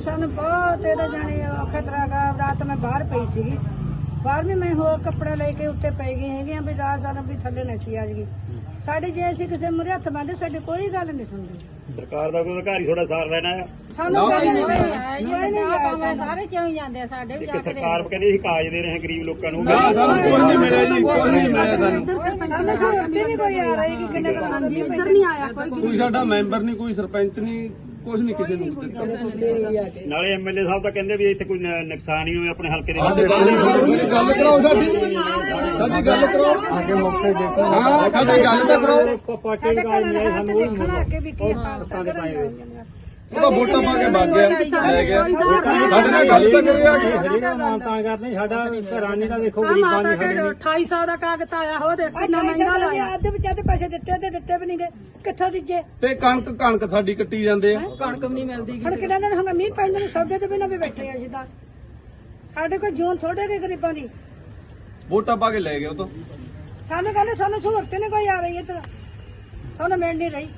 ਸਾਨੂੰ ਬਹੁਤ ਇਹਦਾ ਜਾਣੀ ਖਤਰਾ ਗਾ ਰਾਤ ਮੈਂ ਬਾਹਰ ਪਈ ਸੀਗੀ ਬਾਹਰ ਵੀ ਮੈਂ ਹੋਰ ਕੱਪੜਾ ਲੈ ਕੇ ਉੱਤੇ ਪੈ ਗਈ ਹੈਗੀ ਆ ਵੀ ਰਾਤ ਸਾਨੂੰ ਵੀ ਥੱਲੇ ਨਸੀ ਆ ਜਗੀ ਸਾਡੇ ਜੇ ਅਸੀਂ ਕਿਸੇ ਮੁਰੇ ਹੱਥ ਬੰਨ੍ਹਦੇ ਸਾਡੀ ਕੋਈ ਗੱਲ ਨਹੀਂ ਸੁਣਦੀ ਸਰਕਾਰ ਦਾ ਕੋਈ ਅਧਿਕਾਰੀ ਥੋੜਾ ਸਾਰ ਲੈਣਾ ਆ ਸਾਨੂੰ ਕੋਈ ਨਹੀਂ ਕੋਈ ਨਹੀਂ ਆਇਆ ਸਾਰੇ ਕਿਉਂ ਹੀ ਜਾਂਦੇ ਆ ਸਾਡੇ ਵੀ ਕਿ ਸਰਕਾਰ ਕਹਿੰਦੀ ਅਸੀਂ ਕਾਜ ਦੇ ਰਹੇ ਹਾਂ ਗਰੀਬ ਲੋਕਾਂ ਨੂੰ ਸਾਨੂੰ ਕੁਝ ਨਹੀਂ ਮਿਲਿਆ ਜੀ ਕੁਝ ਨਹੀਂ ਮਿਲਿਆ ਸਾਨੂੰ ਸਾਨੂੰ ਨਹੀਂ ਕੋਈ ਆ ਰਹੀ ਕਿ ਕਿੰਨੇ ਇੱਧਰ ਨਹੀਂ ਆਇਆ ਕੋਈ ਕੋਈ ਸਾਡਾ ਮੈਂਬਰ ਨਹੀਂ ਕੋਈ ਸਰਪੰਚ ਨਹੀਂ ਕੁਝ ਨਹੀਂ ਕਿਸੇ ਨੂੰ ਦਿੱਤਾ। ਨਾਲੇ ਐਮਐਲਏ ਸਾਹਿਬ ਤਾਂ ਕਹਿੰਦੇ ਵੀ ਇੱਥੇ ਕੋਈ ਨ- ਨੁਕਸਾਨ ਹੀ ਹੋਵੇ ਆਪਣੇ ਹਲਕੇ ਦੇ ਵਿੱਚ। ਗੱਲ ਕਰਾਓ ਸਾਡੀ। ਸਾਡੀ ਗੱਲ ਕਰਾਓ। ਆਗੇ ਮੌਕੇ ਦੇਖੋ। ਹਾਂ ਸਾਡੀ ਗੱਲ ਤਾਂ ਕਰਾਓ। ਪਾਟੇ ਦੇ ਹੱਥ ਦੇਖਣਾ ਕਿ ਵੀ ਕੀ ਹਾਲਤ ਕਰਾਂਗੇ ਉਹਦਾ ਵੋਟਾਂ ਪਾ ਕੇ ਭੱਗ ਗਿਆ ਲੈ ਗਿਆ ਸਾਡੇ ਨਾਲ ਗੱਲ ਤਾਂ ਕਰਿਆ ਕਿ ਤਾਂ ਕਰਦੇ ਸਾਡਾ ਘਰਾਨੀ ਦਾ ਦੇਖੋ ਮਾਤਾ ਕਹਿੰਦੇ 2800 ਦਾ। ਕਾਗਜ਼ ਆਇਆ ਹੋ ਦੇਖ ਕਿੰਨਾ ਮਹਿੰਗਾ ਲਾਇਆ ਅੱਧੇ ਵਿੱਚ ਅੱਧੇ ਪੈਸੇ ਦਿੱਤੇ ਤੇ ਦਿੱਤੇ ਵੀ ਨਹੀਂਗੇ। ਕਿੱਥੋਂ ਦਿੱਜੇ ਤੇ ਕਣਕ ਕਣਕ ਸਾਡੀ ਕੱਟੀ ਜਾਂਦੇ ਆ। ਕਣਕ ਵੀ ਨਹੀਂ ਮਿਲਦੀ ਹੁਣ ਕਿਹਨਾਂ ਦਿਨ ਹੋਗਾ ਮੀਂਹ ਪੈਂਦੇ ਨੇ ਸੌਦੇ ਤੇ ਬਿਨਾਂ ਵੀ ਬੈਠੇ ਆ ਜਿੱਦਾਂ। ਸਾਡੇ ਕੋਲ ਜੂਨ ਥੋੜੇ ਕੇ ਗਰੀਬਾਂ ਦੀ। ਵੋਟਾਂ ਪਾ ਕੇ ਲੈ ਗਿਆ ਉਹ ਤੋਂ। ਸਾਨੂੰ ਕਹਿੰਦੇ ਸਾਨੂੰ ਸਹੂਲਤ ਨਹੀਂ ਕੋਈ ਆ ਰਹੀ ਇੱਧਰ। ਸਾਨੂੰ ਮਿਲ ਨਹੀਂ ਰਹੀ।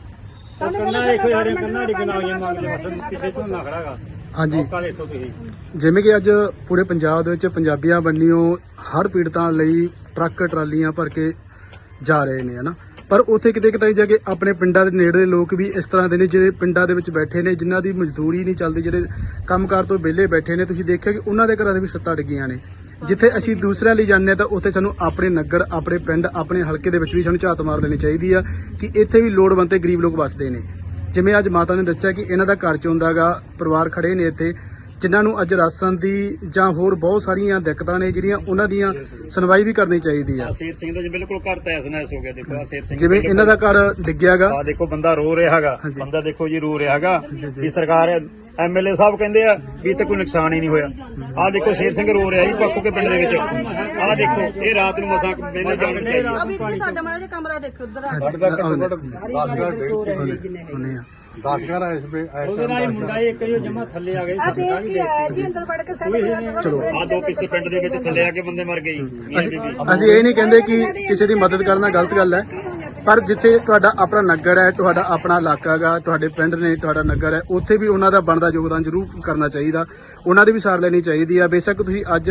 ਸਾਨੂੰ ਕਹਿੰਦੇ ਦੇਖੋ ਯਾਰ ਕੰਨਾਂ ਦੀ ਗਨਾਈਆਂ ਮੰਗਦੇ ਕਿਸੇ ਤੋਂ ਨਾ ਖੜਾਗਾ ਹਾਂਜੀ। ਮੌਕਾ ਦੇਖੋ ਤੁਸੀਂ। ਜਿਵੇਂ ਕਿ ਅੱਜ ਪੂਰੇ ਪੰਜਾਬ ਦੇ ਵਿੱਚ ਪੰਜਾਬੀਆਂ ਬੰਨਿਓ ਹਰ ਪੀੜਤਾਂ ਲਈ ਟਰੱਕ ਟਰਾਲੀਆਂ ਭਰ ਕੇ ਜਾ ਰਹੇ ਨੇ ਹਨਾ? ਪਰ ਉੱਥੇ ਕਿਤੇ ਕਿਤੇ ਜਾ ਕੇ ਆਪਣੇ ਪਿੰਡਾਂ ਦੇ ਨੇੜੇ ਦੇ ਲੋਕ ਵੀ ਇਸ ਤਰ੍ਹਾਂ ਦੇ ਨੇ ਜਿਹੜੇ ਪਿੰਡਾਂ ਦੇ ਵਿੱਚ ਬੈਠੇ ਨੇ ਜਿਨ੍ਹਾਂ ਦੀ ਮਜ਼ਦੂਰੀ ਨਹੀਂ ਚੱਲਦੀ ਜਿਹੜੇ ਕੰਮਕਾਰ ਤੋਂ ਵਿਹਲੇ ਬੈਠੇ ਨੇ। ਤੁਸੀਂ ਦੇਖਿਆ ਕਿ ਉਹਨਾਂ ਦੇ ਘਰਾਂ ਦੇ ਵੀ ਸੱਤਾਂ ਡਿੱਗੀਆਂ ਨੇ। ਜਿੱਥੇ ਅਸੀਂ ਦੂਸਰਿਆਂ ਲਈ ਜਾਂਦੇ ਹਾਂ ਤਾਂ ਉੱਥੇ ਸਾਨੂੰ ਆਪਣੇ ਨਗਰ, ਆਪਣੇ ਪਿੰਡ, ਆਪਣੇ ਹਲਕੇ ਦੇ ਵਿੱਚ ਵੀ ਸਾਨੂੰ ਝਾਤ ਮਾਰ ਲੈਣੀ ਚਾਹੀਦੀ ਆ ਕਿ ਇੱਥੇ ਵੀ ਲੋੜਵੰਦ ਤੇ ਗਰੀਬ ਲੋਕ ਵੱਸਦੇ ਨੇ। ਜਿਵੇਂ ਅੱਜ ਮਾਤਾ ਨੇ ਦੱਸਿਆ ਕਿ ਇਹਨਾਂ ਦਾ ਘਰ ਚੋਂਦਾਗਾ ਪਰਿਵਾਰ ਖੜੇ ਨੇ ਇੱਥੇ। ਜਿਨ੍ਹਾਂ ਨੂੰ ਅੱਜ ਰਾਸ਼ਨ ਦੀ ਜਾਂ ਹੋਰ ਬਹੁਤ ਸਾਰੀਆਂ ਦਿੱਕਤਾਂ ਨੇ ਜਿਹੜੀਆਂ ਉਹਨਾਂ ਦੀਆਂ ਸੁਣਵਾਈ ਵੀ ਕਰਨੀ ਚਾਹੀਦੀ ਆ। ਆ ਸ਼ੇਰ ਸਿੰਘ ਦਾ ਜੀ ਬਿਲਕੁਲ ਘਰ ਤੈਸ ਨੈਸ ਹੋ ਗਿਆ ਦੇਖੋ ਆ ਸ਼ੇਰ ਸਿੰਘ ਜਿਵੇਂ ਇਹਨਾਂ ਦਾ ਘਰ ਡਿੱਗਿਆਗਾ ਆ ਦੇਖੋ ਬੰਦਾ ਰੋ ਰਿਹਾ ਹੈਗਾ। ਹਾਂਜੀ। ਬੰਦਾ ਦੇਖੋ ਜੀ ਰੋ ਰਿਹਾ ਹੈਗਾ। ਵੀ ਸਰਕਾਰ ਐਮਐਲਏ ਸਾਹਿਬ ਕਹਿੰਦੇ ਆ ਵੀ ਇੱਥੇ ਕੋਈ ਨੁਕਸਾਨ ਹੀ ਨਹੀਂ ਹੋਇਆ। ਆ ਦੇਖੋ ਸ਼ੇਰ ਸਿੰਘ ਰੋ ਰਿਹਾ ਜੀ ਪੱਕੂ ਕੇ ਪਿੰਡ ਦੇ ਵਿੱਚ। ਆ ਦੇਖੋ ਇਹ ਰਾਤ ਨੂੰ ਮਸਾਂ ਮੈਨੇ ਜਾਣ ਕੇ ਆਈ। ਅਭੀ ਜੀ ਸਾਡਾ ਮਾੜਾ ਜਿਹਾ ਕਮਰਾ ਦੇਖੋ ਉਧਰ ਆ ਸਾਡਾ ਘੱਟੋ ਘੱਟ 10 ਆ। ਆ ਦੇਖ ਕੇ ਆਇਆ ਜੀ ਅੰਦਰ ਵੜ ਕੇ ਸਾਡੇ ਆ ਦੋ ਕਿਸੇ ਪਿੰਡ ਦੇ ਵਿੱਚ ਥੱਲੇ ਆ ਕੇ ਬੰਦੇ ਮਰ ਗਏ ਜੀ। ਅਸੀਂ ਇਹ ਨਹੀਂ ਕਹਿੰਦੇ ਕਿ ਕਿਸੇ ਦੀ ਮਦਦ ਕਰਨਾ ਗਲਤ ਗੱਲ ਹੈ। ਪਰ ਜਿੱਥੇ ਤੁਹਾਡਾ ਆਪਣਾ ਨਗਰ ਹੈ ਤੁਹਾਡਾ ਆਪਣਾ ਇਲਾਕਾ ਗਾ ਤੁਹਾਡੇ ਪਿੰਡ ਨੇ ਤੁਹਾਡਾ ਨਗਰ ਹੈ ਉੱਥੇ ਵੀ ਉਹਨਾਂ ਦਾ ਬਣਦਾ ਯੋਗਦਾਨ ਜ਼ਰੂਰ ਕਰਨਾ ਚਾਹੀਦਾ। ਉਹਨਾਂ ਦੀ ਵੀ ਸਾਰ ਲੈਣੀ ਚਾਹੀਦੀ ਆ। ਬੇਸ਼ੱਕ ਤੁਸੀਂ ਅੱਜ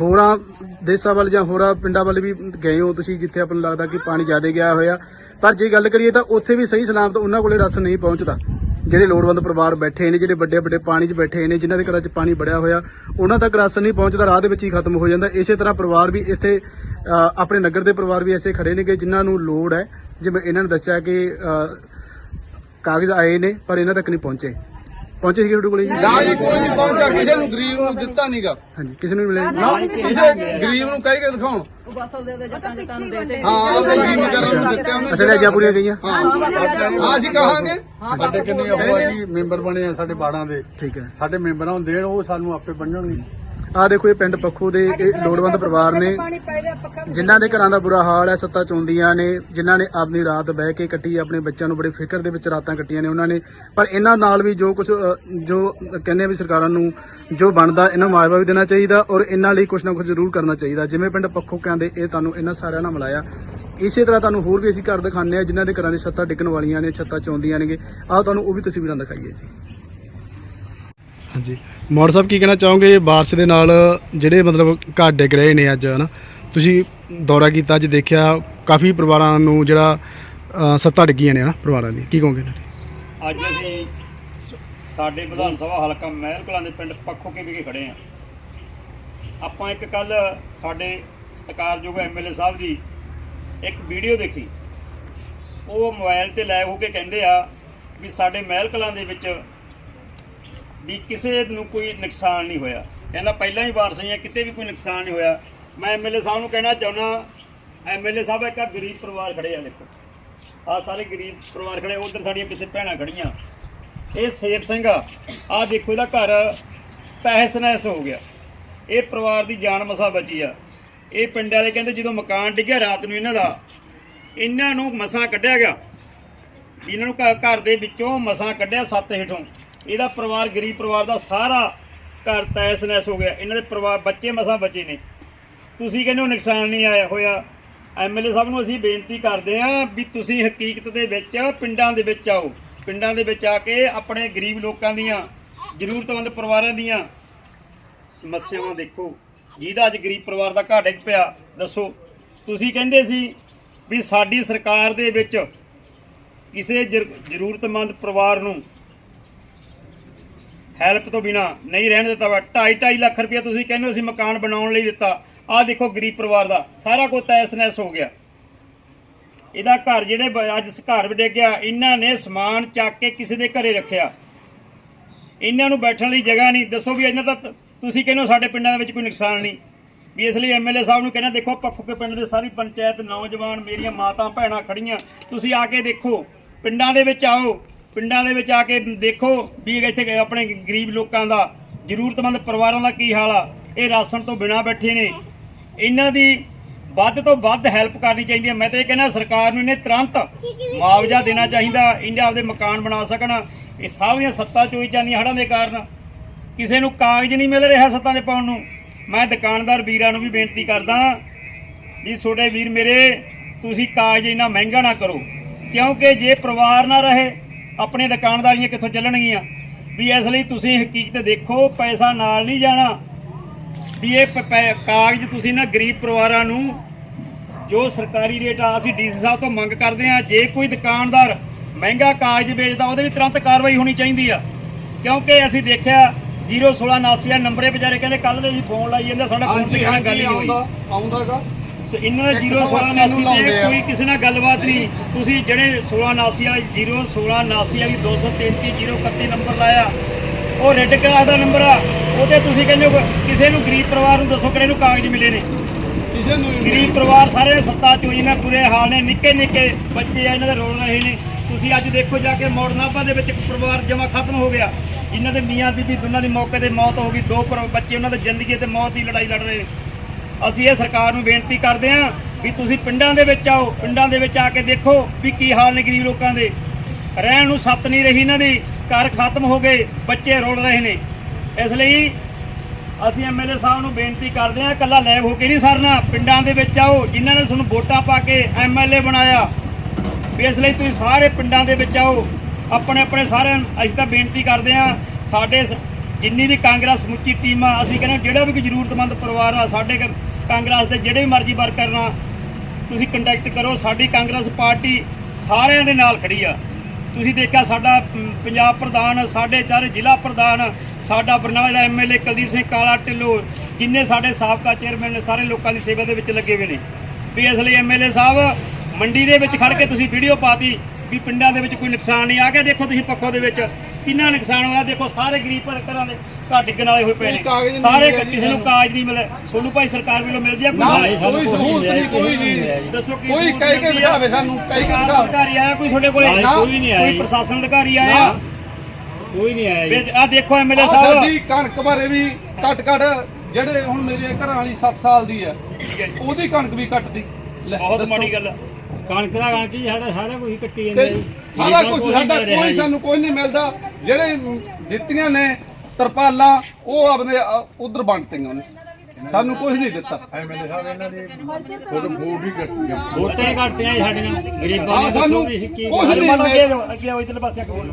ਹੋਰਾਂ ਦੇਸਾਂ ਵੱਲ ਜਾਂ ਹੋਰਾਂ ਪਿੰਡਾਂ ਵੱਲ ਵੀ ਗਏ ਹੋ ਤੁਸੀਂ ਜਿੱਥੇ ਆਪਾਂ ਨੂੰ ਲੱਗਦਾ ਕਿ ਪਾਣੀ ਜ਼ਿਆਦਾ ਗਿਆ ਹੋਇਆ। ਪਰ ਜੇ ਗੱਲ ਕਰੀਏ ਤਾਂ ਉੱਥੇ ਵੀ ਸਹੀ ਸਲਾਮਤ ਉਹਨਾਂ ਕੋਲੇ ਰਸ ਨਹੀਂ ਪਹੁੰਚਦਾ। ਜਿਹੜੇ ਲੋੜਵੰਦ ਪਰਿਵਾਰ ਬੈਠੇ ਨੇ, ਜਿਹੜੇ ਵੱਡੇ ਵੱਡੇ ਪਾਣੀ 'ਚ ਬੈਠੇ ਨੇ, ਜਿਨ੍ਹਾਂ ਦੇ ਘਰਾਂ 'ਚ ਪਾਣੀ ਵੜਿਆ ਹੋਇਆ, ਉਹਨਾਂ ਤੱਕ ਰਸ ਨਹੀਂ ਪਹੁੰਚਦਾ, ਰਾਹ ਦੇ ਵਿੱਚ ਹੀ ਖਤਮ ਹੋ ਜਾਂਦਾ। ਇਸੇ ਤਰ੍ਹਾਂ ਪਰਿਵਾਰ ਵੀ ਇੱਥੇ ਆਪਣੇ ਨਗਰ ਦੇ ਪਰਿਵਾਰ ਵੀ ਐਸੇ ਖੜੇ ਨੇਗੇ, ਜਿਨ੍ਹਾਂ ਨੂੰ ਲੋੜ ਹੈ। ਜਿਵੇਂ ਇਹਨਾਂ ਨੇ ਦੱਸਿਆ ਕਿ ਕਾਗਜ਼ ਆਏ ਨੇ, ਪਰ ਇਹਨਾਂ ਤੱਕ ਨਹੀਂ ਪਹੁੰਚੇ। ਪਹੁੰਚੇ ਸੀ ਤੁਹਾਡੇ ਕੋਲੇ ਜੀ? ਨਾ ਜੀ ਕੋਈ ਨਹੀਂ ਪਹੁੰਚਿਆ। ਕਿਸੇ ਨੂੰ ਗਰੀਬ ਨੂੰ ਦਿੱਤਾ ਨਹੀਂਗਾ ਹਾਂਜੀ ਕਿਸੇ ਨੂੰ ਨਹੀਂ ਮਿਲਿਆ ਜੀ? ਨਾ ਕਿਸੇ ਗਰੀਬ ਨੂੰ ਕਹਿ ਕੇ ਦਿਖਾਉਣ। ਬਸਲ ਦੇ ਦੇ ਜੱਟਾਂ ਜੱਟਾਂ ਨੂੰ ਦੇ ਦੇ ਹਾਂ ਉਹ ਗਰੀਬ ਕਰਨ ਨੂੰ ਦਿੱਤੇ ਉਹਨੇ ਅੱਛਾ ਲੈ ਪੂਰੀਆਂ ਗਈਆਂ। ਹਾਂ। ਅਸੀਂ ਕਹਾਂਗੇ। ਸਾਡੇ ਕਿੰਨੇ ਆਪਾਂ ਜੀ ਮੈਂਬਰ ਬਣੇ ਆ ਸਾਡੇ ਬਾੜਾਂ ਦੇ। ਠੀਕ ਹੈ। ਸਾਡੇ ਮੈਂਬਰਾਂ ਹੁੰਦੇ ਆ ਉਹ ਸਾਨੂੰ ਆਪੇ ਬਣਨਗੇ ਆਹ ਦੇਖੋ ਇਹ ਪਿੰਡ ਪੱਖੋ ਦੇ ਇਹ ਲੋੜਵੰਦ ਪਰਿਵਾਰ ਨੇ ਜਿਨ੍ਹਾਂ ਦੇ ਘਰਾਂ ਦਾ ਬੁਰਾ ਹਾਲ ਹੈ ਸੱਤਾ ਚੋਂਦੀਆਂ ਨੇ ਜਿਨ੍ਹਾਂ ਨੇ ਆਪਣੀ ਰਾਤ ਬਹਿ ਕੇ ਕੱਟੀ ਆਪਣੇ ਬੱਚਿਆਂ ਨੂੰ ਬੜੇ ਫਿਕਰ ਦੇ ਵਿੱਚ ਰਾਤਾਂ ਕੱਟੀਆਂ ਨੇ ਉਹਨਾਂ ਨੇ। ਪਰ ਇਹਨਾਂ ਨਾਲ ਵੀ ਜੋ ਕੁਝ ਜੋ ਕਹਿੰਦੇ ਆ ਵੀ ਸਰਕਾਰਾਂ ਨੂੰ ਜੋ ਬਣਦਾ ਇਹਨਾਂ ਨੂੰ ਮੁਆਵਜ਼ਾ ਵੀ ਦੇਣਾ ਚਾਹੀਦਾ ਔਰ ਇਹਨਾਂ ਲਈ ਕੁਝ ਨਾ ਕੁਝ ਜ਼ਰੂਰ ਕਰਨਾ ਚਾਹੀਦਾ। ਜਿਵੇਂ ਪਿੰਡ ਪੱਖੋ ਕਹਿੰਦੇ ਇਹ ਤੁਹਾਨੂੰ ਇਹਨਾਂ ਸਾਰਿਆਂ ਨਾਲ ਮਿਲਾਇਆ। ਇਸੇ ਤਰ੍ਹਾਂ ਤੁਹਾਨੂੰ ਹੋਰ ਵੀ ਅਸੀਂ ਘਰ ਦਿਖਾਉਂਦੇ ਆ ਜਿਨ੍ਹਾਂ ਦੇ ਘਰਾਂ ਦੀ ਛੱਤਾਂ ਡਿੱਗਣ ਵਾਲੀਆਂ ਨੇ ਛੱਤਾਂ ਚੋਂਦੀਆਂ ਨੇਗੇ। ਆਹ ਤੁਹਾਨੂੰ ਉਹ ਵੀ ਤਸਵੀਰਾਂ ਦਿਖਾਈਏ ਜੀ। ਹਾਂਜੀ। ਮੌੜ ਸਾਹਿਬ ਕੀ ਕਹਿਣਾ ਚਾਹੋਗੇ ਬਾਰਿਸ਼ ਦੇ ਨਾਲ ਜਿਹੜੇ ਮਤਲਬ ਘਰ ਡਿੱਗ ਰਹੇ ਨੇ ਅੱਜ ਹਨਾ? ਤੁਸੀਂ ਦੌਰਾ ਕੀਤਾ ਅੱਜ ਦੇਖਿਆ ਕਾਫੀ ਪਰਿਵਾਰਾਂ ਨੂੰ ਜਿਹੜਾ ਅ, ਸੱਤਾਂ ਡਿੱਗੀਆਂ ਨੇ ਹਨਾ ਪਰਿਵਾਰਾਂ ਦੀ ਕੀ ਕਹੋਗੇ? ਅੱਜ ਅਸੀਂ ਸਾਡੇ ਵਿਧਾਨ ਸਭਾ ਹਲਕਾ ਮਹਿਲ ਕਲਾਂ ਦੇ ਪਿੰਡ ਪੱਖੋ ਕੇ ਵਿਖੇ ਖੜੇ ਆ ਆਪਾਂ ਇੱਕ ਕੱਲ ਸਾਡੇ ਸਤਿਕਾਰਯੋਗ ਐਮਐਲਏ ਸਾਹਿਬ ਦੀ ਇੱਕ ਵੀਡੀਓ ਦੇਖੀ। ਉਹ ਮੋਬਾਈਲ ਤੇ ਲਾਈਵ ਹੋ ਕੇ ਕਹਿੰਦੇ ਆ ਵੀ ਸਾਡੇ ਮਹਿਲ ਕਲਾਂ ਦੇ ਵਿੱਚ ਵੀ ਕਿਸੇ ਨੂੰ ਕੋਈ ਨੁਕਸਾਨ ਨਹੀਂ ਹੋਇਆ। ਕਹਿੰਦਾ ਪਹਿਲਾਂ ਵੀ ਬਾਰਿਸ਼ ਕਿਤੇ ਵੀ ਕੋਈ ਨੁਕਸਾਨ ਨਹੀਂ ਹੋਇਆ। ਮੈਂ ਐਮਐਲਏ ਸਾਹਿਬ ਨੂੰ ਕਹਿਣਾ ਚਾਹੁੰਦਾ ਐਮਐਲਏ ਸਾਹਿਬ ਇੱਕ ਗਰੀਬ ਪਰਿਵਾਰ ਖੜੇ ਆ ਦੇਖੋ। ਆ ਸਾਰੇ ਗਰੀਬ ਪਰਿਵਾਰ ਖੜੇ, ਉਧਰ ਸਾਡੀਆਂ ਕਿਸੇ ਭੈਣਾਂ ਖੜੀਆਂ। ਇਹ ਸੇਠ ਸਿੰਘ ਆ, ਆਹ ਦੇਖੋ ਇਹਦਾ ਘਰ ਤਹਿਸ ਨਹਿਸ ਹੋ ਗਿਆ। ਇਹ ਪਰਿਵਾਰ ਦੀ ਜਾਨ ਮਸਾ ਬਚੀ ਆ। ਇਹ ਪਿੰਡ ਵਾਲੇ ਕਹਿੰਦੇ ਜਦੋਂ ਮਕਾਨ ਡਿੱਗਿਆ ਰਾਤ ਨੂੰ ਇਹਨਾਂ ਦਾ, ਇਹਨਾਂ ਨੂੰ ਮਸਾਂ ਕੱਢਿਆ ਗਿਆ। ਇਹਨਾਂ ਨੂੰ ਘਰ ਦੇ ਵਿੱਚੋਂ ਮਸਾਂ ਕੱਢਿਆ ਸੱਤ ਹੇਠੋਂ। ਇਹਦਾ ਪਰਿਵਾਰ, ਗਰੀਬ ਪਰਿਵਾਰ ਦਾ ਸਾਰਾ ਘਰ ਤੈਸ ਨੈਸ ਹੋ ਗਿਆ। ਇਹਨਾਂ ਦੇ ਪਰਿਵਾਰ, ਬੱਚੇ ਮਸਾਂ ਬਚੇ ਨੇ। ਤੁਸੀਂ ਕਹਿੰਦੇ ਹੋ ਨੁਕਸਾਨ ਨਹੀਂ ਆਇਆ ਹੋਇਆ। ਐਮਐਲਏ ਸਾਹਿਬ ਨੂੰ ਅਸੀਂ ਬੇਨਤੀ ਕਰਦੇ ਹਾਂ ਵੀ ਤੁਸੀਂ ਹਕੀਕਤ ਦੇ ਵਿੱਚ ਪਿੰਡਾਂ ਦੇ ਵਿੱਚ ਆਓ। ਪਿੰਡਾਂ ਦੇ ਵਿੱਚ ਆ ਕੇ ਆਪਣੇ ਗਰੀਬ ਲੋਕਾਂ ਦੀਆਂ, ਜ਼ਰੂਰਤਮੰਦ ਪਰਿਵਾਰਾਂ ਦੀਆਂ ਸਮੱਸਿਆਵਾਂ ਦੇਖੋ। ਜਿਹਦਾ ਅੱਜ ਗਰੀਬ ਪਰਿਵਾਰ ਦਾ ਘਾਟ ਡਿੱਗ ਪਿਆ, ਦੱਸੋ। ਤੁਸੀਂ ਕਹਿੰਦੇ ਸੀ ਵੀ ਸਾਡੀ ਸਰਕਾਰ ਦੇ ਵਿੱਚ ਕਿਸੇ ਜ਼ਰ- ਜ਼ਰੂਰਤਮੰਦ ਪਰਿਵਾਰ ਨੂੰ ਹੈਲਪ ਤੋਂ ਬਿਨਾ ਨਹੀਂ ਰਹਿਣ ਦਿੱਤਾ ਵਾ। 2.5 2.5 ਲੱਖ ਰੁਪਏ ਤੁਸੀਂ ਕਹਿੰਦੇ ਹੋ ਅਸੀਂ ਮਕਾਨ ਬਣਾਉਣ ਲਈ ਦਿੱਤਾ। ਆਹ ਦੇਖੋ ਗਰੀਬ ਪਰਿਵਾਰ ਦਾ। ਸਾਰਾ ਕੁਝ ਤੈਸ ਨੈਸ ਹੋ ਗਿਆ। ਇਹਦਾ ਘਰ ਜਿਹੜੇ ਅੱਜ ਘਰ ਵੀ ਡਿੱਗ ਇਹਨਾਂ ਨੇ ਸਮਾਨ ਚੱਕ ਕੇ ਕਿਸੇ ਦੇ ਘਰੇ ਰੱਖਿਆ। ਇਹਨਾਂ ਨੂੰ ਬੈਠਣ ਲਈ ਜਗ੍ਹਾ ਨਹੀਂ। ਦੱਸੋ ਵੀ ਇਹਨਾਂ ਦਾ ਤੁਸੀਂ ਕਹਿੰਦੇ ਹੋ ਸਾਡੇ ਪਿੰਡਾਂ ਦੇ ਵਿੱਚ ਕੋਈ ਨੁਕਸਾਨ ਨਹੀਂ। ਵੀ ਇਸ ਲਈ ਐਮਐਲਏ ਸਾਹਿਬ ਨੂੰ ਕਹਿੰਦਾ, ਦੇਖੋ ਪੱਖੂਕੇ ਪਿੰਡ ਦੇ ਸਾਰੀ ਪੰਚਾਇਤ, ਨੌਜਵਾਨ ਮੇਰੀਆਂ ਮਾਤਾ, ਭੈਣਾਂ ਖੜੀਆਂ। ਤੁਸੀਂ ਆ ਕੇ ਦੇਖੋ, ਪਿੰਡਾਂ ਦੇ ਵਿੱਚ ਆਓ। ਪਿੰਡਾਂ ਦੇ ਵਿੱਚ ਆ ਕੇ ਦੇਖੋ ਵੀ ਇੱਥੇ ਆਪਣੇ ਗਰੀਬ ਲੋਕਾਂ ਦਾ, ਜ਼ਰੂਰਤਮੰਦ ਪਰਿਵਾਰਾਂ ਦਾ ਕੀ ਹਾਲ ਆ। ਇਹ ਰਾਸ਼ਨ ਤੋਂ ਬਿਨਾਂ ਬੈਠੇ ਨੇ। ਇਹਨਾਂ ਦੀ ਵੱਧ ਤੋਂ ਵੱਧ ਹੈਲਪ ਕਰਨੀ ਚਾਹੀਦੀ ਹੈ ਮੈਂ ਤਾਂ ਇਹ ਕਹਿੰਦਾ ਸਰਕਾਰ ਨੂੰ ਇਹਨੇ ਤੁਰੰਤ ਮੁਆਵਜ਼ਾ ਦੇਣਾ ਚਾਹੀਦਾ। ਇਹਨੇ ਆਪਦੇ ਮਕਾਨ ਬਣਾ ਸਕਣ। ਇਹ ਸਾਰੀਆਂ ਦੀਆਂ ਸੱਤਾਂ ਚੋਈ ਜਾਂਦੀਆਂ ਹੜ੍ਹਾਂ ਦੇ ਕਾਰਨ। ਕਿਸੇ ਨੂੰ ਕਾਗਜ਼ ਨਹੀਂ ਮਿਲ ਰਿਹਾ ਸੱਤਾਂ ਦੇ ਪਾਉਣ ਨੂੰ। ਮੈਂ ਦੁਕਾਨਦਾਰ ਵੀਰਾਂ ਨੂੰ ਵੀ ਬੇਨਤੀ ਕਰਦਾ ਵੀ ਛੋਟੇ ਵੀਰ ਮੇਰੇ, ਤੁਸੀਂ ਕਾਗਜ਼ ਇੰਨਾ ਮਹਿੰਗਾ ਨਾ ਕਰੋ। ਕਿਉਂਕਿ ਜੇ ਪਰਿਵਾਰ ਨਾ ਰਹੇ ਆਪਣੇ ਦੁਕਾਨਦਾਰੀਆਂ ਕਿੱਥੋਂ ਚੱਲਣਗੀਆਂ? ਵੀ ਇਸ ਲਈ ਤੁਸੀਂ ਹਕੀਕਤ ਦੇਖੋ ਪੈਸਾ ਨਾਲ ਨਹੀਂ ਜਾਣਾ। ਵੀ ਇਹ ਕਾਗਜ਼ ਤੁਸੀਂ ਨਾ ਗਰੀਬ ਪਰਿਵਾਰਾਂ ਨੂੰ ਜੋ ਸਰਕਾਰੀ ਰੇਟ ਆ ਅਸੀਂ ਡੀਸੀ ਸਾਹਿਬ ਤੋਂ ਮੰਗ ਕਰਦੇ ਆ ਜੇ ਕੋਈ ਦੁਕਾਨਦਾਰ ਮਹਿੰਗਾ ਕਾਗਜ਼ ਵੇਚਦਾ ਉਹਦੇ ਵੀ ਤੁਰੰਤ ਕਾਰਵਾਈ ਹੋਣੀ ਚਾਹੀਦੀ ਆ। ਕਿਉਂਕਿ ਅਸੀਂ ਦੇਖਿਆ 01689 ਨੰਬਰੇ ਵਿਚਾਰੇ ਕਹਿੰਦੇ ਕੱਲ ਦੇ ਜੀ ਫੋਨ ਲਾਈ ਜਾਂਦੇ ਸਾਡਾ ਫੋਨ ਤੇ ਗੱਲ ਹੀ ਨਹੀਂ ਹੋਈ। ਆਉਂਦਾਗਾ ਸੋ ਇਹਨਾਂ ਦਾ 01689 ਤੇ ਕੋਈ ਕਿਸੇ ਨਾਲ ਗੱਲਬਾਤ ਨਹੀਂ ਤੁਸੀਂ ਜਿਹੜੇ 1689 ਵਾਲੀ 01689 ਵਾਲੀ 233 031 ਨੰਬਰ ਲਾਇਆ ਉਹ ਰੈੱਡ ਕਲਾਸ ਦਾ ਨੰਬਰ ਆ ਉਹਦੇ ਤੁਸੀਂ ਕਹਿੰਦੇ ਹੋ ਕਿਸੇ ਨੂੰ ਗਰੀਬ ਪਰਿਵਾਰ ਨੂੰ ਦੱਸੋ ਕਿਹੜੇ ਨੂੰ ਕਾਗਜ਼ ਮਿਲੇ ਨੇ ਕਿਸੇ ਨੂੰ ਗਰੀਬ ਪਰਿਵਾਰ ਸਾਰੇ ਸੱਤਾ ਚੋਈ ਨੇ ਬੁਰੇ ਹਾਲ ਨੇ ਨਿੱਕੇ ਨਿੱਕੇ ਬੱਚੇ ਆ ਇਹਨਾਂ ਦੇ ਰੋਲ ਰਹੇ ਨੇ ਤੁਸੀਂ ਅੱਜ ਦੇਖੋ ਜਾ ਕੇ ਮੋੜਨਾਪਾ ਦੇ ਵਿੱਚ ਇੱਕ ਪਰਿਵਾਰ ਜਮਾ ਖਤਮ ਹੋ ਗਿਆ ਇਹਨਾਂ ਦੇ ਮੀਆਂ ਬੀਬੀ ਦੋਨਾਂ ਦੀ ਮੌਕੇ ਤੇ ਮੌਤ ਹੋ ਗਈ ਦੋ ਪਰ- ਬੱਚੇ ਉਹਨਾਂ ਦੇ ਜ਼ਿੰਦਗੀ ਤੇ ਮੌਤ ਦੀ ਲੜਾਈ ਲੜ ਰਹੇ ਨੇ ਅਸੀਂ ਇਹ ਸਰਕਾਰ ਨੂੰ ਬੇਨਤੀ ਕਰਦੇ ਹਾਂ ਵੀ ਤੁਸੀਂ ਪਿੰਡਾਂ ਦੇ ਵਿੱਚ ਆਓ, ਪਿੰਡਾਂ ਦੇ ਵਿੱਚ ਆ ਕੇ ਦੇਖੋ ਵੀ ਕੀ ਹਾਲ ਨੇ ਗਰੀਬ ਲੋਕਾਂ ਦੇ। ਰਹਿਣ ਨੂੰ ਸੱਤ ਨਹੀਂ ਰਹੀ ਇਹਨਾਂ ਦੀ, ਘਰ ਖਤਮ ਹੋ ਗਏ, ਬੱਚੇ ਰੋਲ ਰਹੇ ਨੇ। ਇਸ ਲਈ ਅਸੀਂ ਐਮਐਲਏ ਸਾਹਿਬ ਨੂੰ ਬੇਨਤੀ ਕਰਦੇ ਹਾਂ, ਇਕੱਲਾ ਲੈਬ ਹੋ ਕੇ ਨਹੀਂ ਸਰਨਾ, ਪਿੰਡਾਂ ਦੇ ਵਿੱਚ ਆਓ, ਜਿਨ੍ਹਾਂ ਨੇ ਤੁਹਾਨੂੰ ਵੋਟਾਂ ਪਾ ਕੇ ਐਮਐਲਏ ਬਣਾਇਆ। ਇਸ ਲਈ ਤੁਸੀਂ ਸਾਰੇ ਪਿੰਡਾਂ ਦੇ ਵਿੱਚ ਆਓ। ਆਪਣੇ ਆਪਣੇ ਸਾਰਿਆਂ ਨੂੰ ਅਸੀਂ ਤਾਂ ਬੇਨਤੀ ਕਰਦੇ ਹਾਂ, ਸਾਡੇ ਸ- ਜਿੰਨੀ ਵੀ ਕਾਂਗਰਸ ਸਮੁੱਚੀ ਟੀਮ ਆ ਅਸੀਂ ਕਹਿੰਦੇ ਜਿਹੜਾ ਵੀ ਕੋਈ ਜ਼ਰੂਰਤਮੰਦ ਪਰਿਵਾਰ ਆ, ਸਾਡੇ ਕਾਂਗਰਸ ਦੇ ਜਿਹੜੇ ਵੀ ਮਰਜ਼ੀ ਵਰਕਰ ਨਾਲ ਤੁਸੀਂ ਕੰਟੈਕਟ ਕਰੋ, ਸਾਡੀ ਕਾਂਗਰਸ ਪਾਰਟੀ ਸਾਰਿਆਂ ਦੇ ਨਾਲ ਖੜੀ ਆ। ਤੁਸੀਂ ਦੇਖਿਆ ਸਾਡਾ ਪੰਜਾਬ ਪ੍ਰਧਾਨ, ਸਾਡੇ ਚਾਰੇ ਜ਼ਿਲ੍ਹਾ ਪ੍ਰਧਾਨ, ਸਾਡਾ ਬਰਨਾਲਾ ਦਾ ਐਮਐਲਏ ਕੁਲਦੀਪ ਸਿੰਘ ਕਾਲਾ ਢਿੱਲੋਂ, ਜਿੰਨੇ ਸਾਡੇ ਸਾਬਕਾ ਚੇਅਰਮੈਨ ਨੇ, ਸਾਰੇ ਲੋਕਾਂ ਦੀ ਸੇਵਾ ਦੇ ਵਿੱਚ ਲੱਗੇ ਹੋਏ ਨੇ। ਵੀ ਇਸ ਲਈ ਐਮਐਲਏ ਸਾਹਿਬ, ਮੰਡੀ ਦੇ ਵਿੱਚ ਖੜ ਕੇ ਤੁਸੀਂ ਵੀਡੀਓ ਪਾਤੀ ਵੀ ਪਿੰਡਾਂ ਦੇ ਵਿੱਚ ਕੋਈ ਨੁਕਸਾਨ ਨਹੀਂ, ਆ ਕੇ ਦੇਖੋ ਤੁਸੀਂ ਪੱਖੋ ਦੇ ਵਿੱਚ, ਕਿੰਨਾ ਨੁਕਸਾਨ ਹੋਇਆ, ਦੇਖੋ ਸਾਰੇ ਗਰੀਬ ਪਰ ਘਰਾਂ ਦੇ। ਘਰ ਡਿੱਗਣ ਵਾਲੇ ਹੋਏ ਪਏ ਕੋਈ ਕਾਗਜ਼ ਨੇ ਨਹੀਂ ਸਾਰੇ ਮਿਲਿਆ ਜੀ ਕਿਸੇ ਨੂੰ ਕਾਗਜ਼ ਨਹੀਂ ਮਿਲੇ ਸੋਨੂੰ ਭਾਈ ਸਰਕਾਰ ਵੱਲੋਂ ਮਿਲਦੀ ਆ ਨਾ ਕੋਈ ਕੋਈ ਸਹੂਲਤ ਨਹੀਂ ਕੋਈ ਨਹੀਂ ਦੱਸੋ ਕੀ ਕੋਈ ਸਹੂਲਤ ਕਹਿ ਕੇ ਮਿਲਦੀ ਆ? ਦਿਖਾਵੇ ਸਾਨੂੰ ਕਹਿ ਕੇ ਸਰਕਾਰ ਦਾ ਦਿਖਾਵੇ ਅਧਿਕਾਰੀ ਆਇਆ ਕੋਈ ਤੁਹਾਡੇ ਕੋਲੇ? ਨਾ, ਕੋਈ ਨਹੀਂ ਆਇਆ ਕੋਈ ਪ੍ਰਸ਼ਾਸਨ ਅਧਿਕਾਰੀ ਆਇਆ? ਨਾ। ਕੋਈ ਨਹੀਂ ਆਇਆ ਆ ਦੇਖੋ ਐਮਐਲਏ ਆਹ ਸਾਹਿਬ। ਸਾਡੀ ਕਣਕ ਬਾਰੇ ਵੀ ਘੱਟ ਘੱਟ ਜਿਹੜੇ ਹੁਣ ਮੇਰੇ ਘਰਾਂ ਵਾਲੀ 60 ਸਾਲ ਦੀ ਹੈ ਉਹਦੀ ਕਣਕ ਵੀ ਕੱਟਦੀ ਲੈ, ਬਹੁਤ ਦੱਸੋ। ਮਾੜੀ ਗੱਲ ਕਣਕ ਦਾ ਕਣਕ ਹੀ ਸਾਡਾ ਸਾਰਾ ਕੁਝ ਕੱਟੀ ਤੇ ਜਾਂਦੇ ਜੀ। ਸਾਰਾ ਕੁਝ ਸਾਡਾ ਕੋਈ ਸਾਨੂੰ ਕੋਈ ਨਹੀਂ ਮਿਲਦਾ। ਜਿਹੜੇ ਦਿੱਤੀਆਂ ਨੇ ਤਰਪਾਲਾਂ ਉਹ ਆਪਣੇ ਉਧਰ ਵੰਡਤੀਆਂ ਉਹਨੇ। ਸਾਨੂੰ ਕੁਝ ਨਹੀਂ ਦਿੱਤਾ। ਐਮਐਲਏ ਸਾਹਿਬ ਇਹਨਾਂ ਦੀ ਫੋਟੋ ਫੋਟ ਵੀ ਕੱਟੀ ਆ। ਵੋਟਾਂ ਹੀ ਕੱਟਦੀਆਂ ਜੀ ਸਾਡੀਆਂ। ਗਰੀਬਾਂ ਦੀਆਂ ਸਾਨੂੰ ਕੁਝ ਨਹੀਂ ਅੱਗੇ ਅੱਗੇ ਆਓ ਇਧਰਲੇ ਪਾਸੇ ਆ ਕੇ ਬੋਲੋ